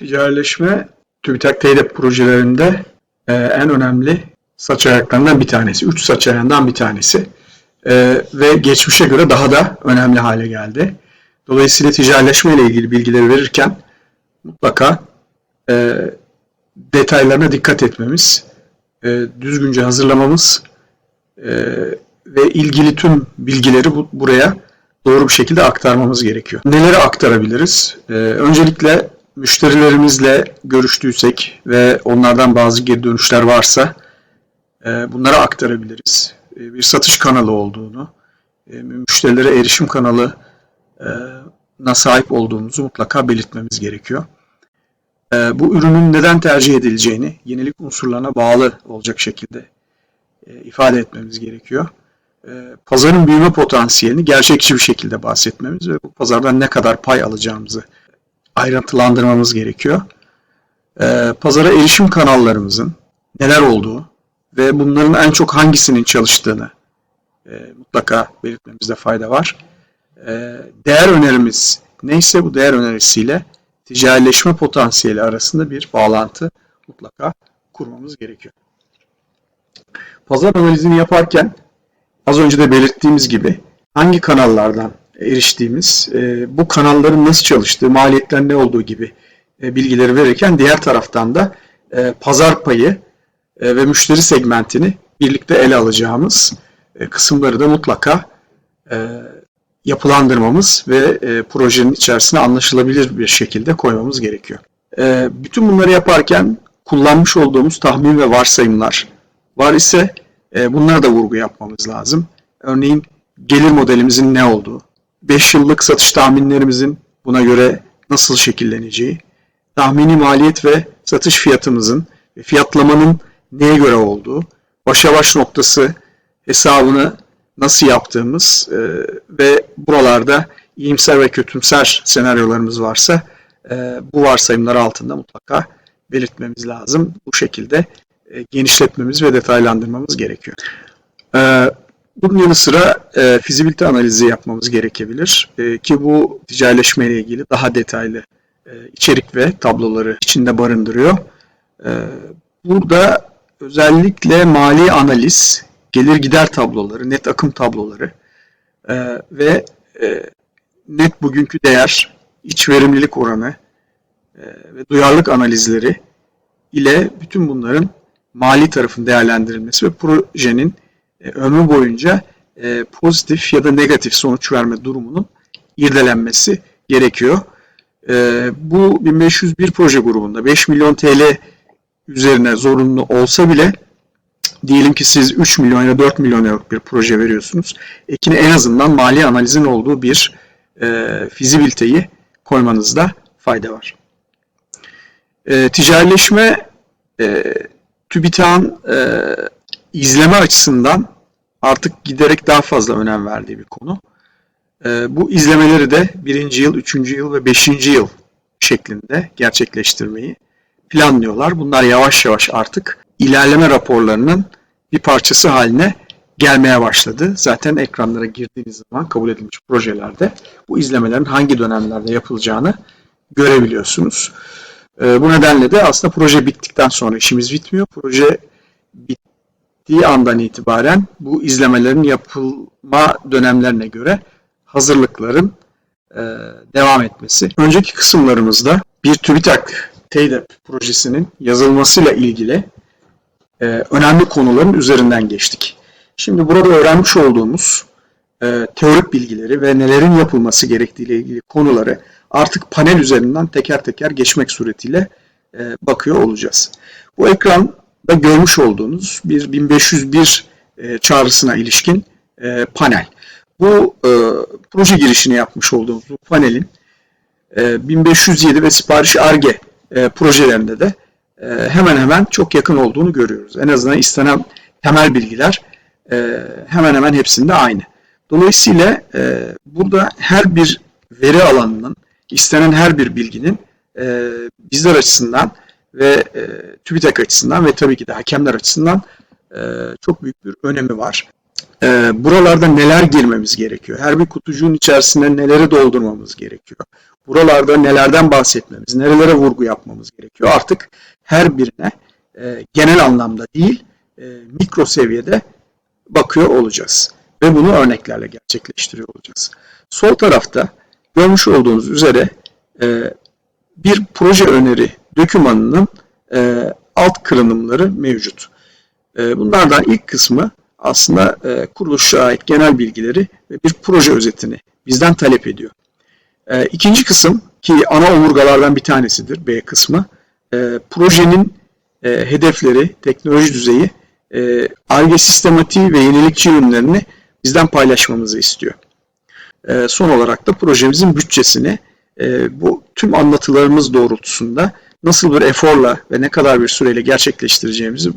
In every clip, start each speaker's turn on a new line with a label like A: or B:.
A: Ticarileşme TÜBİTAK TEDEP projelerinde e, en önemli saç ayaklarından bir tanesi. Üç saç ayağından bir tanesi. E, ve geçmişe göre daha da önemli hale geldi. Dolayısıyla ticarileşme ile ilgili bilgileri verirken mutlaka e, detaylarına dikkat etmemiz, e, düzgünce hazırlamamız e, ve ilgili tüm bilgileri bu, buraya doğru bir şekilde aktarmamız gerekiyor. Neleri aktarabiliriz? Ee, öncelikle müşterilerimizle görüştüysek ve onlardan bazı geri dönüşler varsa e, bunları aktarabiliriz. E, bir satış kanalı olduğunu, e, müşterilere erişim kanalına sahip olduğumuzu mutlaka belirtmemiz gerekiyor. Bu ürünün neden tercih edileceğini yenilik unsurlarına bağlı olacak şekilde ifade etmemiz gerekiyor pazarın büyüme potansiyelini gerçekçi bir şekilde bahsetmemiz ve bu pazardan ne kadar pay alacağımızı ayrıntılandırmamız gerekiyor. E, pazara erişim kanallarımızın neler olduğu ve bunların en çok hangisinin çalıştığını e, mutlaka belirtmemizde fayda var. Değer önerimiz neyse bu değer önerisiyle ticarileşme potansiyeli arasında bir bağlantı mutlaka kurmamız gerekiyor. Pazar analizini yaparken az önce de belirttiğimiz gibi hangi kanallardan eriştiğimiz, e, bu kanalların nasıl çalıştığı, maliyetler ne olduğu gibi e, bilgileri verirken diğer taraftan da e, pazar payı ve müşteri segmentini birlikte ele alacağımız kısımları da mutlaka yapılandırmamız ve projenin içerisine anlaşılabilir bir şekilde koymamız gerekiyor. Bütün bunları yaparken kullanmış olduğumuz tahmin ve varsayımlar var ise bunlara da vurgu yapmamız lazım. Örneğin gelir modelimizin ne olduğu, 5 yıllık satış tahminlerimizin buna göre nasıl şekilleneceği, tahmini maliyet ve satış fiyatımızın ve fiyatlamanın neye göre olduğu, başa baş noktası hesabını nasıl yaptığımız e, ve buralarda iyimser ve kötümser senaryolarımız varsa e, bu varsayımlar altında mutlaka belirtmemiz lazım. Bu şekilde e, genişletmemiz ve detaylandırmamız gerekiyor. E, bunun yanı sıra e, fizibilite analizi yapmamız gerekebilir ki bu ticarileşme ile ilgili daha detaylı içerik ve tabloları içinde barındırıyor. Burada özellikle mali analiz, gelir gider tabloları, net akım tabloları ve net bugünkü değer, iç verimlilik oranı ve duyarlılık analizleri ile bütün bunların mali tarafın değerlendirilmesi ve projenin e, ömrü boyunca e, pozitif ya da negatif sonuç verme durumunun irdelenmesi gerekiyor. E, bu 1501 proje grubunda 5 milyon TL üzerine zorunlu olsa bile diyelim ki siz 3 milyon ya 4 milyon euroluk bir proje veriyorsunuz. Ekine en azından mali analizin olduğu bir e, fizibiliteyi koymanızda fayda var. E, ticarileşme e, TÜBİTAK'ın izleme açısından artık giderek daha fazla önem verdiği bir konu. E, bu izlemeleri de birinci yıl, üçüncü yıl ve beşinci yıl şeklinde gerçekleştirmeyi planlıyorlar. Bunlar yavaş yavaş artık ilerleme raporlarının bir parçası haline gelmeye başladı. Zaten ekranlara girdiğiniz zaman kabul edilmiş projelerde bu izlemelerin hangi dönemlerde yapılacağını görebiliyorsunuz. Ee, bu nedenle de aslında proje bittikten sonra işimiz bitmiyor. Proje bittiği andan itibaren bu izlemelerin yapılma dönemlerine göre hazırlıkların e, devam etmesi. Önceki kısımlarımızda bir TÜBİTAK TEYDEP projesinin yazılmasıyla ilgili e, önemli konuların üzerinden geçtik. Şimdi burada öğrenmiş olduğumuz e, teorik bilgileri ve nelerin yapılması gerektiği ile ilgili konuları artık panel üzerinden teker teker geçmek suretiyle e, bakıyor olacağız. Bu ekranda görmüş olduğunuz bir 1501 e, çağrısına ilişkin e, panel. Bu e, proje girişini yapmış olduğumuz bu panelin e, 1507 ve sipariş ARGE e, projelerinde de hemen hemen çok yakın olduğunu görüyoruz. En azından istenen temel bilgiler hemen hemen hepsinde aynı. Dolayısıyla burada her bir veri alanının istenen her bir bilginin bizler açısından ve e, TÜBİTAK açısından ve tabii ki de hakemler açısından e, çok büyük bir önemi var. E, buralarda neler girmemiz gerekiyor? Her bir kutucuğun içerisinde neleri doldurmamız gerekiyor? buralarda nelerden bahsetmemiz, nerelere vurgu yapmamız gerekiyor. Artık her birine e, genel anlamda değil, e, mikro seviyede bakıyor olacağız. Ve bunu örneklerle gerçekleştiriyor olacağız. Sol tarafta görmüş olduğunuz üzere e, bir proje öneri dokümanının e, alt kırınımları mevcut. E, bunlardan ilk kısmı aslında e, kuruluşa ait genel bilgileri ve bir proje özetini bizden talep ediyor. E, ikinci kısım ki ana omurgalardan bir tanesidir B kısmı. E, projenin e, hedefleri, teknoloji düzeyi, e, ARGE sistematiği ve yenilikçi ürünlerini bizden paylaşmamızı istiyor. E, son olarak da projemizin bütçesini e, bu tüm anlatılarımız doğrultusunda nasıl bir eforla ve ne kadar bir süreyle gerçekleştireceğimizi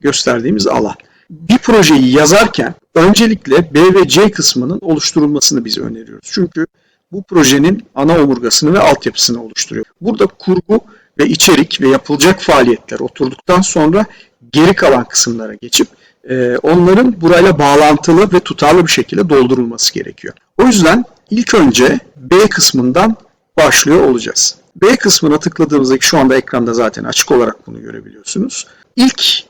A: gösterdiğimiz alan. Bir projeyi yazarken öncelikle B ve C kısmının oluşturulmasını biz öneriyoruz. Çünkü bu projenin ana omurgasını ve altyapısını oluşturuyor. Burada kurgu ve içerik ve yapılacak faaliyetler oturduktan sonra geri kalan kısımlara geçip e, onların burayla bağlantılı ve tutarlı bir şekilde doldurulması gerekiyor. O yüzden ilk önce B kısmından başlıyor olacağız. B kısmına tıkladığımızda şu anda ekranda zaten açık olarak bunu görebiliyorsunuz. İlk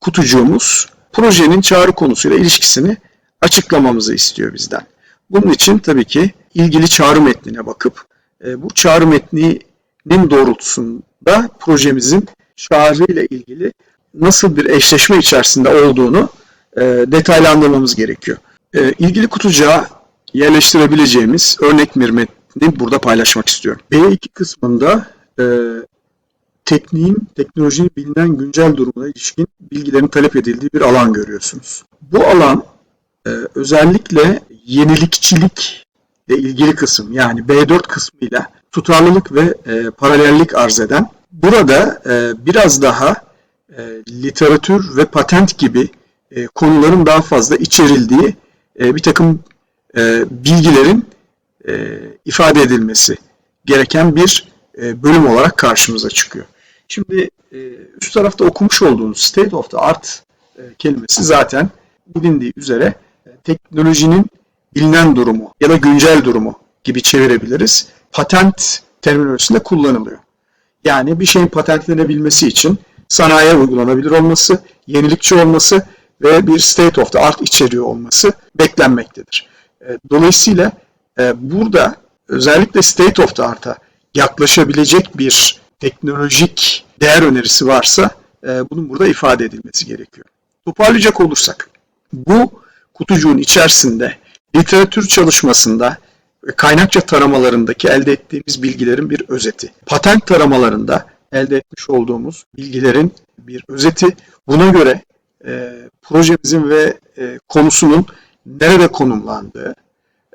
A: kutucuğumuz projenin çağrı konusuyla ilişkisini açıklamamızı istiyor bizden. Bunun için tabii ki ilgili çağrı metnine bakıp e, bu çağrı metninin doğrultusunda projemizin çağrı ile ilgili nasıl bir eşleşme içerisinde olduğunu e, detaylandırmamız gerekiyor. E, ilgili kutucuğa yerleştirebileceğimiz örnek bir metni burada paylaşmak istiyorum. B2 kısmında e, tekniğin, teknolojinin bilinen güncel durumuna ilişkin bilgilerin talep edildiği bir alan görüyorsunuz. Bu alan e, özellikle yenilikçilik ile ilgili kısım yani B4 kısmıyla tutarlılık ve e, paralellik arz eden burada e, biraz daha e, literatür ve patent gibi e, konuların daha fazla içerildiği e, bir takım e, bilgilerin e, ifade edilmesi gereken bir e, bölüm olarak karşımıza çıkıyor. Şimdi e, üst tarafta okumuş olduğunuz state of the art e, kelimesi zaten bilindiği üzere e, teknolojinin bilinen durumu ya da güncel durumu gibi çevirebiliriz. Patent terminolojisinde kullanılıyor. Yani bir şeyin patentlenebilmesi için sanayiye uygulanabilir olması, yenilikçi olması ve bir state of the art içeriyor olması beklenmektedir. E, dolayısıyla burada özellikle state of the art'a yaklaşabilecek bir teknolojik değer önerisi varsa e, bunun burada ifade edilmesi gerekiyor. Toparlayacak olursak bu kutucuğun içerisinde literatür çalışmasında kaynakça taramalarındaki elde ettiğimiz bilgilerin bir özeti. Patent taramalarında elde etmiş olduğumuz bilgilerin bir özeti. Buna göre e, projemizin ve e, konusunun nerede konumlandığı,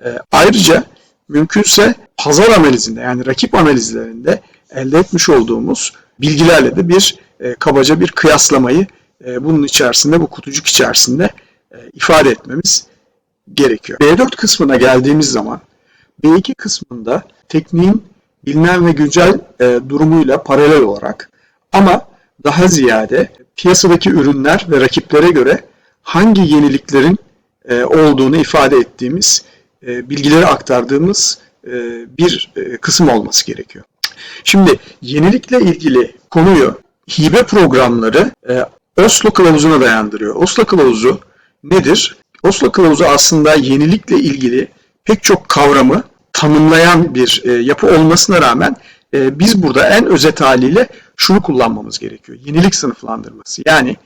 A: e, ayrıca mümkünse pazar analizinde yani rakip analizlerinde elde etmiş olduğumuz bilgilerle de bir e, kabaca bir kıyaslamayı e, bunun içerisinde, bu kutucuk içerisinde e, ifade etmemiz gerekiyor. B4 kısmına geldiğimiz zaman B2 kısmında tekniğin bilinen ve güncel e, durumuyla paralel olarak ama daha ziyade piyasadaki ürünler ve rakiplere göre hangi yeniliklerin e, olduğunu ifade ettiğimiz, e, bilgileri aktardığımız e, bir e, kısım olması gerekiyor. Şimdi yenilikle ilgili konuyu hibe programları Oslo kılavuzuna dayandırıyor. Oslo kılavuzu nedir? Oslo kılavuzu aslında yenilikle ilgili pek çok kavramı tanımlayan bir yapı olmasına rağmen biz burada en özet haliyle şunu kullanmamız gerekiyor. Yenilik sınıflandırması. Yani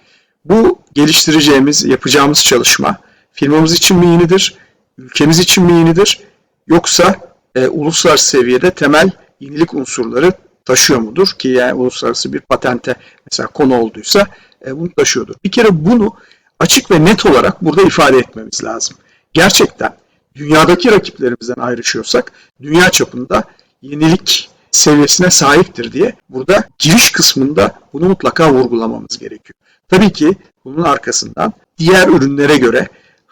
A: bu geliştireceğimiz, yapacağımız çalışma firmamız için mi yenidir, ülkemiz için mi yenidir yoksa e, uluslararası seviyede temel yenilik unsurları taşıyor mudur ki yani uluslararası bir patente mesela konu olduysa e, bunu taşıyordur. Bir kere bunu açık ve net olarak burada ifade etmemiz lazım. Gerçekten dünyadaki rakiplerimizden ayrışıyorsak dünya çapında yenilik seviyesine sahiptir diye burada giriş kısmında bunu mutlaka vurgulamamız gerekiyor. Tabii ki bunun arkasından diğer ürünlere göre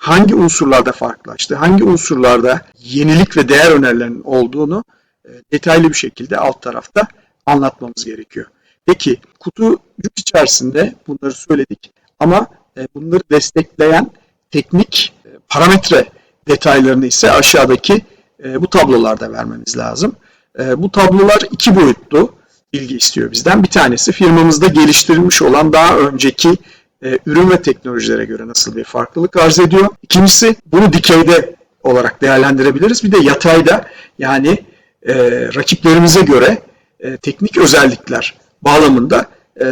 A: hangi unsurlarda farklılaştı, hangi unsurlarda yenilik ve değer önerilerinin olduğunu e, detaylı bir şekilde alt tarafta anlatmamız gerekiyor. Peki kutucuk içerisinde bunları söyledik ama e, bunları destekleyen teknik e, parametre detaylarını ise aşağıdaki bu tablolarda vermemiz lazım. Bu tablolar iki boyutlu bilgi istiyor bizden. Bir tanesi firmamızda geliştirilmiş olan daha önceki e, ürün ve teknolojilere göre nasıl bir farklılık arz ediyor. İkincisi bunu dikeyde olarak değerlendirebiliriz. Bir de yatayda yani e, rakiplerimize göre e, teknik özellikler bağlamında e,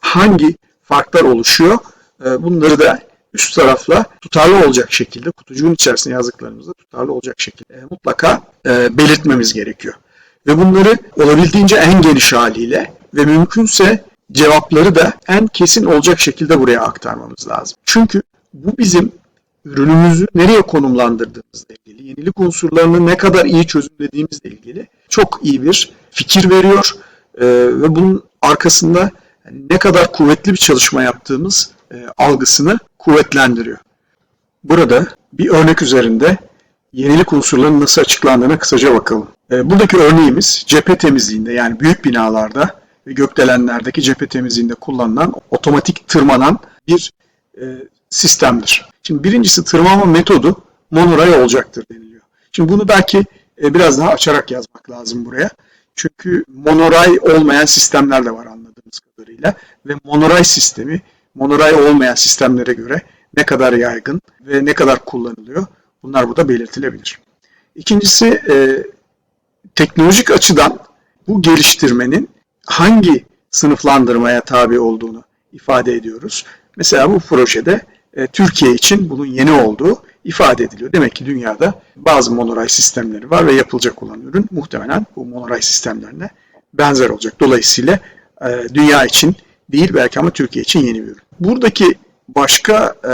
A: hangi farklar oluşuyor e, bunları da üst tarafla tutarlı olacak şekilde kutucuğun içerisine yazdıklarımızda tutarlı olacak şekilde e, mutlaka e, belirtmemiz gerekiyor. Ve bunları olabildiğince en geniş haliyle ve mümkünse cevapları da en kesin olacak şekilde buraya aktarmamız lazım. Çünkü bu bizim ürünümüzü nereye konumlandırdığımızla ilgili, yenilik unsurlarını ne kadar iyi çözümlediğimizle ilgili çok iyi bir fikir veriyor Ee, ve bunun arkasında ne kadar kuvvetli bir çalışma yaptığımız e, algısını kuvvetlendiriyor. Burada bir örnek üzerinde yenilik unsurlarının nasıl açıklandığına kısaca bakalım. Ee, buradaki örneğimiz cephe temizliğinde yani büyük binalarda gökdelenlerdeki cephe temizliğinde kullanılan otomatik tırmanan bir e, sistemdir. Şimdi birincisi tırmanma metodu monoray olacaktır deniliyor. Şimdi bunu belki e, biraz daha açarak yazmak lazım buraya. Çünkü monoray olmayan sistemler de var anladığımız kadarıyla ve monoray sistemi monoray olmayan sistemlere göre ne kadar yaygın ve ne kadar kullanılıyor bunlar burada belirtilebilir. İkincisi e, teknolojik açıdan bu geliştirmenin hangi sınıflandırmaya tabi olduğunu ifade ediyoruz. Mesela bu projede e, Türkiye için bunun yeni olduğu ifade ediliyor. Demek ki dünyada bazı monoray sistemleri var ve yapılacak olan ürün muhtemelen bu monoray sistemlerine benzer olacak. Dolayısıyla e, dünya için değil belki ama Türkiye için yeni bir ürün. Buradaki başka e,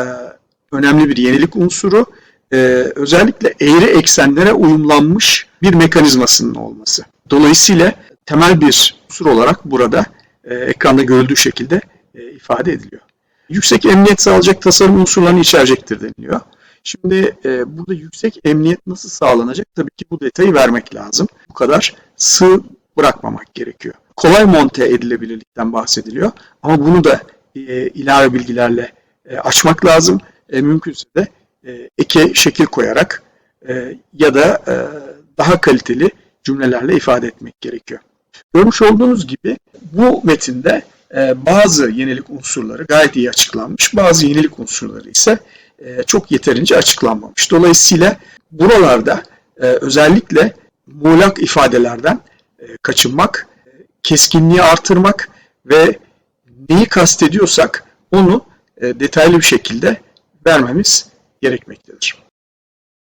A: önemli bir yenilik unsuru e, özellikle eğri eksenlere uyumlanmış bir mekanizmasının olması. Dolayısıyla temel bir unsur olarak burada e, ekranda görüldüğü şekilde e, ifade ediliyor. Yüksek emniyet sağlayacak tasarım unsurlarını içerecektir deniliyor. Şimdi e, burada yüksek emniyet nasıl sağlanacak? Tabii ki bu detayı vermek lazım. Bu kadar sığ bırakmamak gerekiyor. Kolay monte edilebilirlikten bahsediliyor. Ama bunu da e, ilave bilgilerle e, açmak lazım. E, mümkünse de e, eke şekil koyarak e, ya da e, daha kaliteli cümlelerle ifade etmek gerekiyor. Görmüş olduğunuz gibi bu metinde e, bazı yenilik unsurları gayet iyi açıklanmış, bazı yenilik unsurları ise e, çok yeterince açıklanmamış. Dolayısıyla buralarda e, özellikle muğlak ifadelerden kaçınmak, keskinliği artırmak ve neyi kastediyorsak onu detaylı bir şekilde vermemiz gerekmektedir.